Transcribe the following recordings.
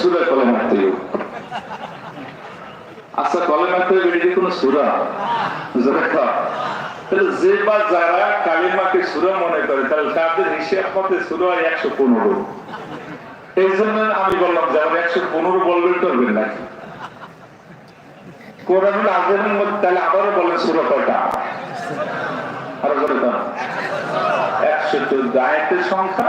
সুরা কলেমার তৈরি আচ্ছা কলেমার তৈরি কোনো সুরা? যারা যে বা যারা কালিমাকে সুরা মনে করে, তাহলে তাদের হিসেব মতে সুরা একশো পনেরো। এই জন্য আমি বললাম যে আমার একশো পনেরো বলবেন, করবেন নাকি? কোরআনুল মধ্যে তাহলে আবারও বলেন সুরা আরও দাও। একশো চোদ্দ। আয়াতের সংখ্যা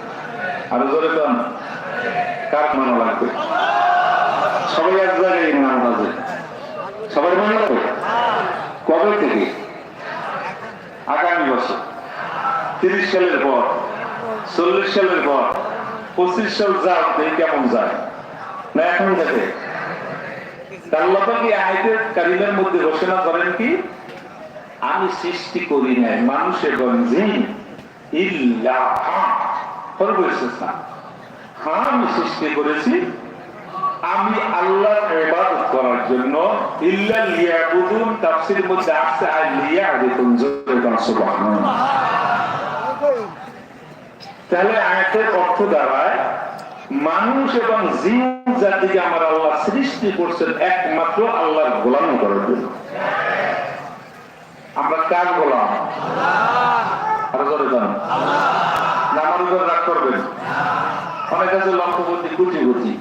আরও জোরে কন। কার মানা লাগবে? সবাই এক জায়গায় ইমান বাজে সবাই মানা লাগবে? কবে থেকে? আগামী বছর। তিরিশ সালের পর, চল্লিশ সালের পর, পঁচিশ সাল যাও দেখি কেমন যায়। না, এখন আয়াতের কারিমের মধ্যে ঘোষণা করেন কি? আমি সৃষ্টি করি নাই মানুষ এবং জিন হ্যাঁ না। হ্যাঁ আমি সৃষ্টি করেছি আমি আল্লাহ করার জন্য তাহলে অর্থ দাঁড়ায়, মানুষ এবং জিন জাতিকে আমার আল্লাহ সৃষ্টি করছেন, একমাত্র আল্লাহর গোলাম করার জন্য। আমরা কার গোলাম? আরও জোরে গান না উপর রাগ করবেন। অনেক আছে লক্ষ্যপতি কুটি কুটি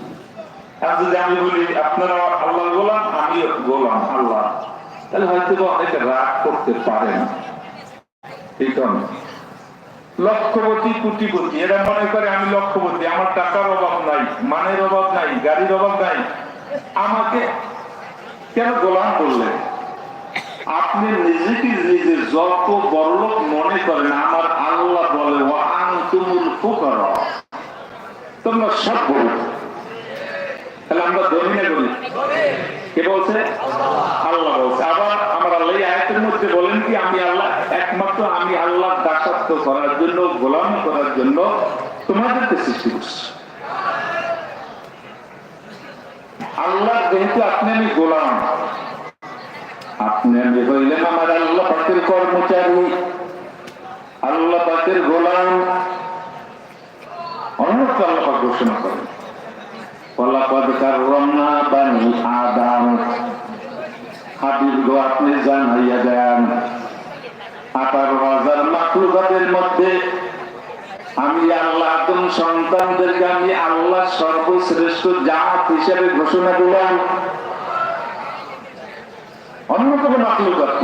আর যদি আমি বলি, আপনারা আল্লাহর গোলাম আমি গোলাম, আল্লাহ। তাহলে হয়তো অনেকে রাগ করতে পারেন। এরা মনে করে আমি লক্ষপতি আমার টাকার অভাব নাই, মানের অভাব নাই, গাড়ির অভাব নাই। আমাকে কেন গোলাম করলেন আপনি নিজেকে নিজে যত বড়লোক মনে করেন, আমার আল্লাহ বলে ও তোমরা সব বলো তাহলে আমরা ধরি করি কে বলছে? আল্লাহ বলছে। আবার আমার আল্লাহ আয়াতের মধ্যে বলেন কি, আমি আল্লাহ, একমাত্র আমি আল্লাহ দাসত্ব করার জন্য, গোলামি করার জন্য তোমাদেরকে সৃষ্টি করছি আল্লাহ যেহেতু আপনি আমি গোলাম, আপনি আমি হইলেন আমার আল্লাহ পাকের কর্মচারী আল্লাহ পাকের গোলাম অন্য আল্লাহ পাক ঘোষণা করেন ওয়ালাকাদ কাররামনা বানি আদম হাবিব গো আপনি জানাইয়া দেন আঠারো হাজার মাকলুকাতের মধ্যে আমি আল্লাহ আদম সন্তানদেরকে আমি আল্লাহ সর্বশ্রেষ্ঠ জাত হিসেবে ঘোষণা দিলাম। অন্য কোনো মাকলুকাত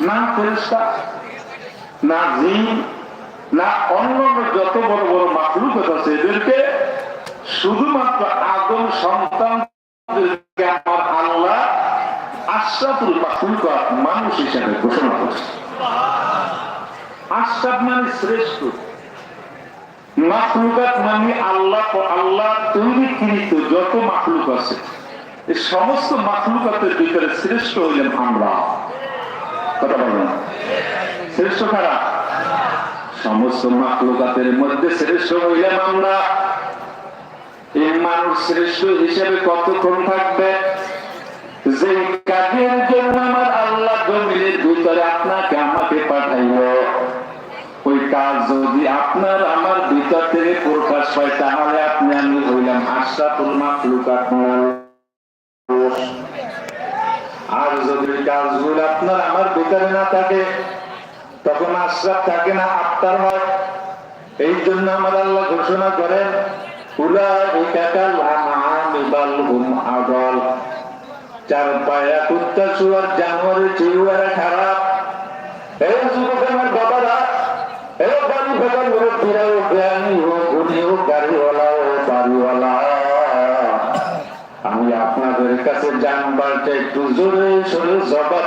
না। ফেরেশতা, না জিন, না অন্য যত বড় বড় মাকলুকাত আছে এদেরকে শুধুমাত্র আদম সন্তান আশরাফুল মাখলুকাত মানুষ হিসেবে ঘোষণা করছে। আশরাফ মানে শ্রেষ্ঠ। মাখলুকাত মানে আল্লাহ আল্লাহ তৈরিকৃত যত মাখলুক আছে। এই সমস্ত ভিতরে শ্রেষ্ঠ হইলেন আমরা। কথা শ্রেষ্ঠ কারা? সমস্ত মধ্যে শ্রেষ্ঠ আমরা। এই মানুষ শ্রেষ্ঠ হিসেবে কতক্ষণ থাকবে? যে কাজের জন্য আমার আল্লাহ জমিনের ভিতরে আপনাকে আমাকে পাঠাইল। ওই কাজ যদি আপনার আমার ভিতর থেকে প্রকাশ পায় তাহলে আপনি আমি হইলাম আশরাফুল মাখলুকাত আর যদি কাজগুলো আপনার আমার ভিতরে না থাকে, তখন আশরাফ থাকে না আপনার হয়। এই জন্য আমার আল্লাহ ঘোষণা করেন চার পায়া কুত্তা শুয়ার জানুয়ারি চিউয়ারা খারাপ। এই যুবক আমার বাবারা এই বাড়ি ফেলা মুরব্বীরা ও জ্ঞানী ও বাড়িওয়ালা। আমি আপনাদের কাছে জানবার একটু জোরে সরে জবাব